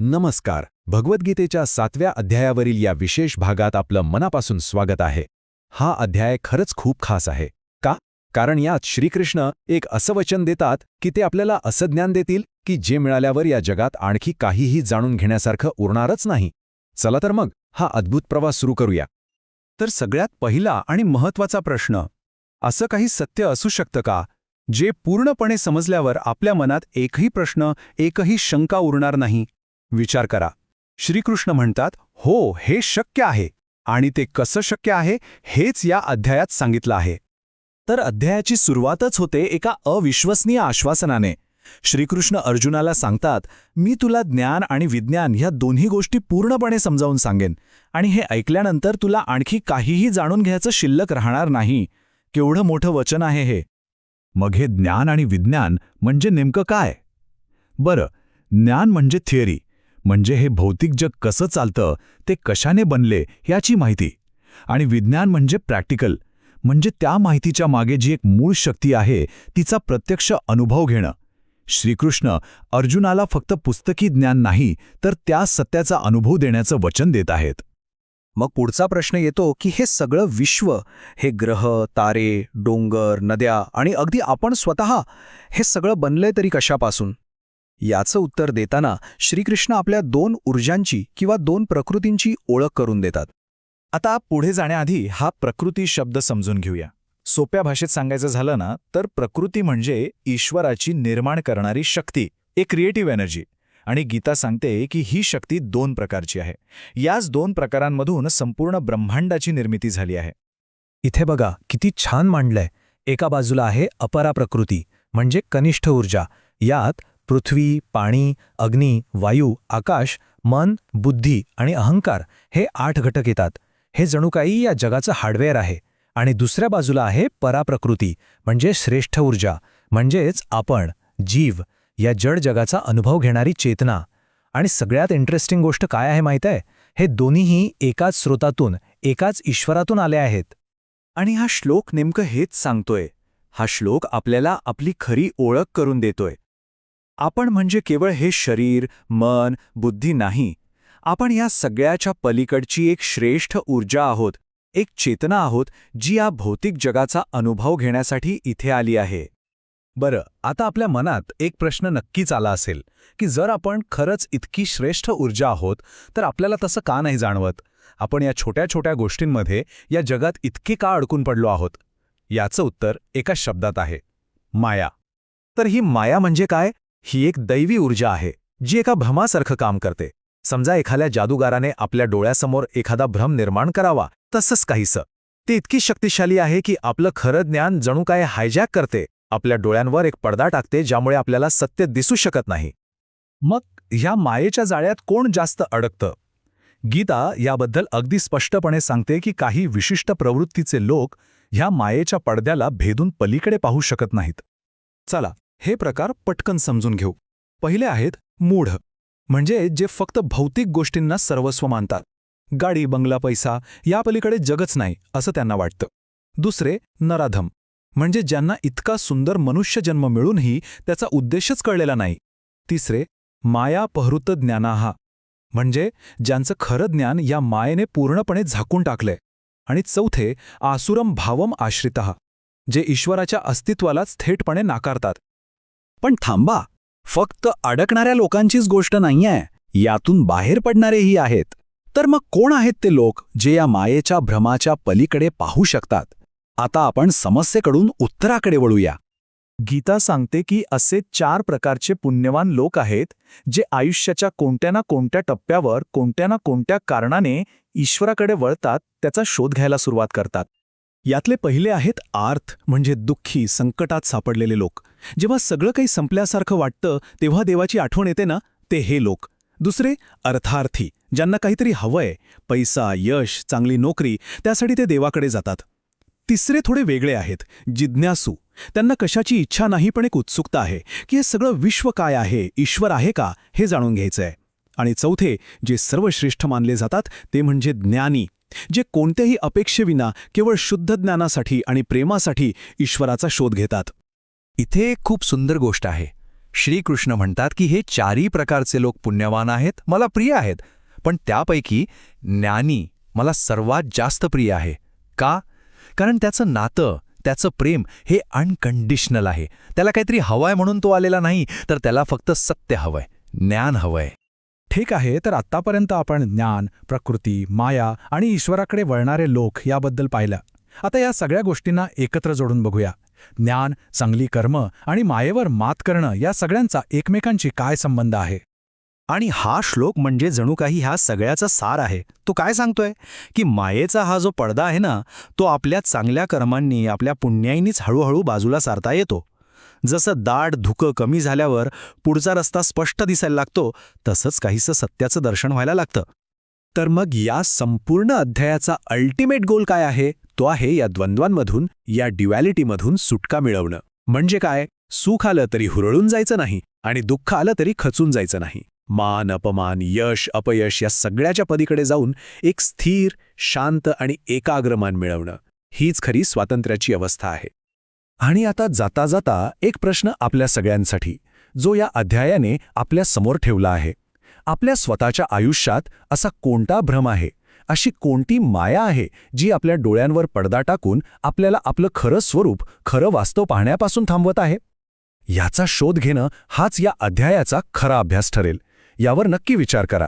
नमस्कार. भगवद्गीतेच्या सातव्या अध्यायावरील या विशेष भागात आपलं मनापासून स्वागत आहे. हा अध्याय खरंच खूप खास आहे. का? कारण यात श्रीकृष्ण एक असं वचन देतात की ते आपल्याला असं ज्ञान देतील की जे मिळाल्यावर या जगात आणखी काहीही जाणून घेण्यासारखं उरणारच नाही. चला तर मग हा अद्भुत प्रवास सुरू करूया. तर सगळ्यात पहिला आणि महत्त्वाचा प्रश्न असं काही सत्य असू शकतं का? जे पूर्णपणे समजल्यावर आपल्या मनात एकही प्रश्न एकही शंका उरणार नाही. विचार करा. श्रीकृष्ण म्हणतात हो हे शक्य आहे आणि ते कसं शक्य आहे हेच या अध्यायात सांगितलं आहे. तर अध्यायाची सुरुवातच होते एका अविश्वसनीय आश्वासनाने. श्रीकृष्ण अर्जुनाला सांगतात मी तुला ज्ञान आणि विज्ञान ह्या दोन्ही गोष्टी पूर्णपणे समजावून सांगेन आणि हे ऐकल्यानंतर तुला आणखी काहीही जाणून घ्यायचं शिल्लक राहणार नाही. केवढं मोठं वचन आहे हे. मग हे ज्ञान आणि विज्ञान म्हणजे नेमकं काय? बरं ज्ञान म्हणजे थिअरी. म्हणजे हे भौतिक जग कसं चालतं ते कशाने बनले याची माहिती. आणि विज्ञान म्हणजे प्रॅक्टिकल. म्हणजे त्या माहितीच्या मागे जी एक मूळ शक्ती आहे तिचा प्रत्यक्ष अनुभव घेणं. श्रीकृष्ण अर्जुनाला फक्त पुस्तकी ज्ञान नाही तर त्या सत्याचा अनुभव देण्याचं वचन देत आहेत. मग पुढचा प्रश्न येतो की हे सगळं विश्व हे ग्रह तारे डोंगर नद्या आणि अगदी आपण स्वतः हे सगळं बनलंय तरी कशापासून? याचं उत्तर देताना श्रीकृष्ण आपल्या दोन ऊर्जांची किंवा दोन प्रकृतींची ओळख करून देतात. आता पुढे जाण्याआधी हा प्रकृती शब्द समजून घेऊया. सोप्या भाषेत सांगायचं झालं ना तर प्रकृती म्हणजे ईश्वराची निर्माण करणारी शक्ती एक क्रिएटिव्ह एनर्जी आणि गीता सांगते की ही शक्ती दोन प्रकारची आहे. याच दोन प्रकारांमधून संपूर्ण ब्रह्मांडाची निर्मिती झाली आहे. इथे बघा किती छान मांडलंय. एका बाजूला आहे अपरा प्रकृती म्हणजे कनिष्ठ ऊर्जा. यात पृथ्वी पाणी अग्नी वायू आकाश मन बुद्धी आणि अहंकार हे आठ घटक येतात. हे जणू काही या जगाचं हार्डवेअर आहे. आणि दुसऱ्या बाजूला आहे पराप्रकृती म्हणजे श्रेष्ठ ऊर्जा म्हणजेच आपण जीव या जड जगाचा अनुभव घेणारी चेतना. आणि सगळ्यात इंटरेस्टिंग गोष्ट काय आहे माहीत आहे? हे दोन्हीही एकाच स्रोतातून एकाच ईश्वरातून आले आहेत. आणि हा श्लोक नेमकं हेच सांगतोय. हा श्लोक आपल्याला आपली खरी ओळख करून देतोय. आपण म्हणजे केवळ हे शरीर मन बुद्धी नाही. आपण या सगळ्याच्या पलीकडची एक श्रेष्ठ ऊर्जा आहोत एक चेतना आहोत जी या भौतिक जगाचा अनुभव घेण्यासाठी इथे आली आहे. बरं आता आपल्या मनात एक प्रश्न नक्कीच आला असेल की जर आपण खरंच इतकी श्रेष्ठ ऊर्जा आहोत तर आपल्याला तसं का नाही जाणवत? आपण या छोट्या छोट्या गोष्टींमध्ये या जगात इतके का अडकून पडलो आहोत? याचं उत्तर एका शब्दात आहे माया. तर ही माया म्हणजे काय? ही एक दैवी ऊर्जा आहे जी एका भ्रमासारखं काम करते. समजा एखाद्या जादूगाराने आपल्या डोळ्यासमोर एखादा भ्रम निर्माण करावा तसंच काहीसं. ते इतकी शक्तिशाली आहे की आपलं खरं ज्ञान जणू काय हायजॅक करते आपल्या डोळ्यांवर एक पडदा टाकते ज्यामुळे आपल्याला सत्य दिसू शकत नाही. मग ह्या मायेच्या जाळ्यात कोण जास्त अडकतं? गीता याबद्दल अगदी स्पष्टपणे सांगते की काही विशिष्ट प्रवृत्तीचे लोक ह्या मायेच्या पडद्याला भेदून पलीकडे पाहू शकत नाहीत. चला हे प्रकार पटकन समजून घेऊ. पहिले आहेत मूढ म्हणजे जे फक्त भौतिक गोष्टींना सर्वस्व मानतात. गाडी बंगला पैसा यापलीकडे जगच नाही असं त्यांना वाटतं. दुसरे नराधम म्हणजे ज्यांना इतका सुंदर मनुष्यजन्म मिळूनही त्याचा उद्देशच कळलेला नाही. तिसरे माया पहृत ज्ञानाहा म्हणजे ज्यांचं खरं ज्ञान या मायेने पूर्णपणे झाकून टाकलंय. आणि चौथे आसुरम भावम आश्रित जे ईश्वराच्या अस्तित्वालाच थेटपणे नाकारतात. पण थांबा. फक्त अडकणाऱ्या लोकांचीच गोष्ट नाहीये. यातून बाहेर पडणारेही आहेत. तर मग कोण आहेत ते लोक जे या मायेच्या भ्रमाच्या पलीकडे पाहू शकतात? आता आपण समस्येकडून उत्तराकडे वळूया. गीता सांगते की असे चार प्रकारचे पुण्यवान लोक आहेत जे आयुष्याच्या कोणत्या ना कोणत्या टप्प्यावर कोणत्या ना कोणत्या कारणाने ईश्वराकडे वळतात त्याचा शोध घ्यायला सुरुवात करतात. यातले पहिले आहेत आर्थ म्हणजे दुःखी संकटात सापडलेले लोक. जेव्हा सगळं काही संपल्यासारखं वाटतं तेव्हा देवाची आठवण येते ना ते हे लोक. दुसरे अर्थार्थी ज्यांना काहीतरी हवंय पैसा यश चांगली नोकरी त्यासाठी ते देवाकडे जातात. तिसरे थोडे वेगळे आहेत जिज्ञासू. त्यांना कशाची इच्छा नाही पण एक उत्सुकता आहे की हे सगळं विश्व काय आहे ईश्वर आहे का हे जाणून घ्यायचंय. आणि चौथे जे सर्वश्रेष्ठ मानले जातात ते म्हणजे ज्ञानी. जे कोणत्याही अपेक्षेविना केवळ शुद्ध ज्ञानासाठी आणि प्रेमासाठी ईश्वराचा शोध घेतात. इथे एक खूप सुंदर गोष्ट आहे. श्रीकृष्ण म्हणतात की हे चारही प्रकारचे लोक पुण्यवान आहेत मला प्रिय आहेत. पण त्यापैकी ज्ञानी मला सर्वात जास्त प्रिय आहे. का? कारण त्याचं नातं त्याचं प्रेम हे अनकंडिशनल आहे. त्याला काहीतरी हवंय म्हणून तो आलेला नाही तर त्याला फक्त सत्य हवंय ज्ञान हवंय. ठीक आहे तर आत्तापर्यंत आपण ज्ञान प्रकृती माया आणि ईश्वराकडे वळणारे लोक याबद्दल पाहिलं. आता या सगळ्या गोष्टींना एकत्र जोडून बघूया. ज्ञान चांगली कर्म आणि मायेवर मात करणं या सगळ्यांचा एकमेकांशी काय संबंध आहे? आणि हा श्लोक म्हणजे जणू काही ह्या सगळ्याचा सार आहे. तो काय सांगतोय? की मायेचा हा जो पडदा आहे ना तो आपल्या चांगल्या कर्मांनी आपल्या पुण्याईनीच हळूहळू बाजूला सारता येतो. जसं दाट धुकं कमी झाल्यावर पुढचा रस्ता स्पष्ट दिसायला लागतो तसंच काहीसं सत्याचं दर्शन व्हायला लागतं. तर मग या संपूर्ण अध्यायाचा अल्टिमेट गोल काय आहे? तो आहे या द्वंद्वांमधून या ड्युॲलिटीमधून सुटका मिळवणं. म्हणजे काय? सुख आलं तरी हुरळून जायचं नाही आणि दुःख आलं तरी खचून जायचं नाही. मान अपमान यश अपयश या सगळ्याच्या पलीकडे जाऊन एक स्थिर शांत आणि एकाग्रमान मिळवणं. हीच खरी स्वातंत्र्याची अवस्था आहे. आणि आता जाता जाता एक प्रश्न आपल्या सगळ्यांसाठी जो या अध्यायाने आपल्यासमोर ठेवला आहे. आपल्या स्वतःच्या आयुष्यात असा कोणता भ्रम आहे? अशी कोणती माया आहे जी आपल्या डोळ्यांवर पडदा टाकून आपल्याला आपलं खरं स्वरूप खरं वास्तव पाहण्यापासून थांबवत आहे? याचा शोध घेणं हाच या अध्यायाचा खरा अभ्यास ठरेल. यावर नक्की विचार करा.